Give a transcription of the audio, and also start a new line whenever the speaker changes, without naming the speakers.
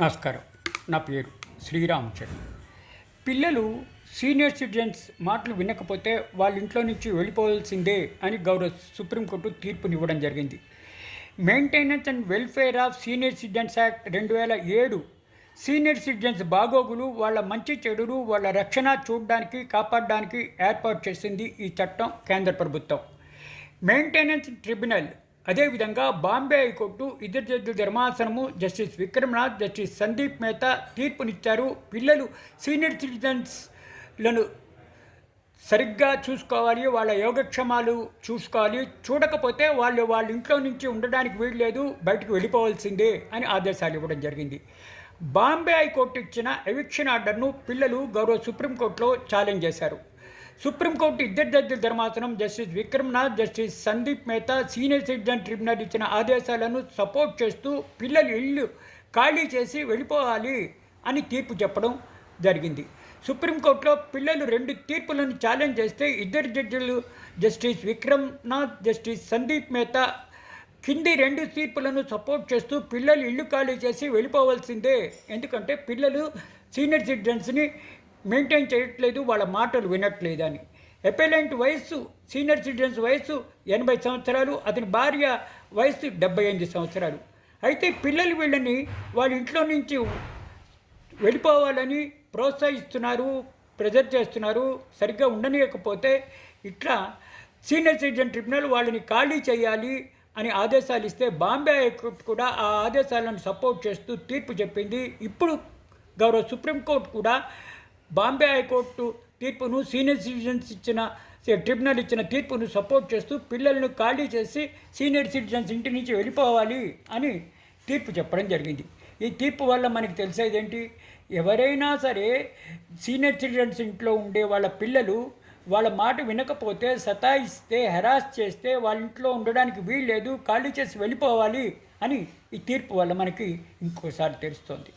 నమస్కారం. నా పేరు శ్రీరామచంద్ర పిల్లలు సీనియర్ సిటిజన్స్ మాటలు వినకపోతే వాళ్ళ ఇంట్లో నుంచి వెళ్ళిపోవాల్సిందే అని గౌరవ సుప్రీంకోర్టు తీర్పునివ్వడం జరిగింది. Maintenance and welfare of senior citizens act రెండు వేల ఏడు సీనియర్ సిటిజన్స్ బాగోగులు వాళ్ళ మంచి చెడులు వాళ్ళ రక్షణ చూడడానికి కాపాడడానికి ఏర్పాటు చేసింది ఈ చట్టం కేంద్ర ప్రభుత్వం. మెయింటెనెన్స్ ట్రిబ్యునల్ అదేవిధంగా బాంబే హైకోర్టు ఇద్దరు జడ్జి ధర్మాసనము జస్టిస్ విక్రమ్నాథ్ జస్టిస్ సందీప్ మేతా తీర్పునిచ్చారు. పిల్లలు సీనియర్ సిటిజన్స్లను సరిగ్గా చూసుకోవాలి వాళ్ళ యోగక్షేమాలు చూసుకోవాలి. చూడకపోతే వాళ్ళు వాళ్ళ ఇంట్లో నుంచి ఉండడానికి వీల్లేదు బయటకు వెళ్ళిపోవాల్సిందే అని ఆదేశాలు ఇవ్వడం జరిగింది. బాంబే హైకోర్టు ఇచ్చిన ఎవిక్షన్ ఆర్డర్ను పిల్లలు గౌరవ సుప్రీంకోర్టులో ఛాలెంజ్ చేశారు. సుప్రీంకోర్టు ఇద్దరు జడ్జిల ధర్మాసనం justice Vikram Nath justice Sandeep Mehta senior citizen tribunal ఇచ్చిన ఆదేశాలను సపోర్ట్ చేస్తూ పిల్లలు ఇల్లు ఖాళీ చేసి వెళ్ళిపోవాలి అని తీర్పు చెప్పడం జరిగింది. సుప్రీంకోర్టులో పిల్లలు రెండు తీర్పులను ఛాలెంజ్ చేస్తే ఇద్దరు జడ్జిలు జస్టిస్ విక్రమ్నాథ్ జస్టిస్ సందీప్ మెహతా కింది రెండు తీర్పులను సపోర్ట్ చేస్తూ పిల్లలు ఇల్లు ఖాళీ చేసి వెళ్ళిపోవాల్సిందే. ఎందుకంటే పిల్లలు సీనియర్ సిటిజన్స్ని మెయింటైన్ చేయట్లేదు వాళ్ళ మాటలు వినట్లేదని. ఎపెలెంట్ వయస్సు సీనియర్ సిటిజన్స్ వయస్సు ఎనభై సంవత్సరాలు అతని భార్య వయస్సు డెబ్బై ఎనిమిది సంవత్సరాలు. అయితే పిల్లలు వీళ్ళని వాళ్ళ ఇంట్లో నుంచి వెళ్ళిపోవాలని ప్రోత్సహిస్తున్నారు ప్రెజర్ చేస్తున్నారు సరిగ్గా ఉండనీయకపోతే ఇట్లా సీనియర్ సిటిజన్ ట్రిబ్యునల్ వాళ్ళని ఖాళీ చేయాలి అని ఆదేశాలు ఇస్తే బాంబే హైకోర్టు కూడా ఆ ఆదేశాలను సపోర్ట్ చేస్తూ తీర్పు చెప్పింది. ఇప్పుడు గౌరవ సుప్రీంకోర్టు కూడా బాంబే హైకోర్టు తీర్పును సీనియర్ సిటిజన్స్ ఇచ్చిన ట్రిబ్యునల్ ఇచ్చిన తీర్పును సపోర్ట్ చేస్తూ పిల్లలను ఖాళీ చేసి సీనియర్ సిటిజన్స్ ఇంటి నుంచి వెళ్ళిపోవాలి అని తీర్పు చెప్పడం జరిగింది. ఈ తీర్పు వల్ల మనకి తెలిసేది ఏంటి? ఎవరైనా సరే సీనియర్ సిటిజన్స్ ఇంట్లో ఉండే వాళ్ళ పిల్లలు వాళ్ళ మాట వినకపోతే సతాయిస్తే హెరాస్ చేస్తే వాళ్ళ ఇంట్లో ఉండడానికి వీల్లేదు ఖాళీ చేసి వెళ్ళిపోవాలి అని ఈ తీర్పు వల్ల మనకి ఇంకోసారి తెలుస్తోంది.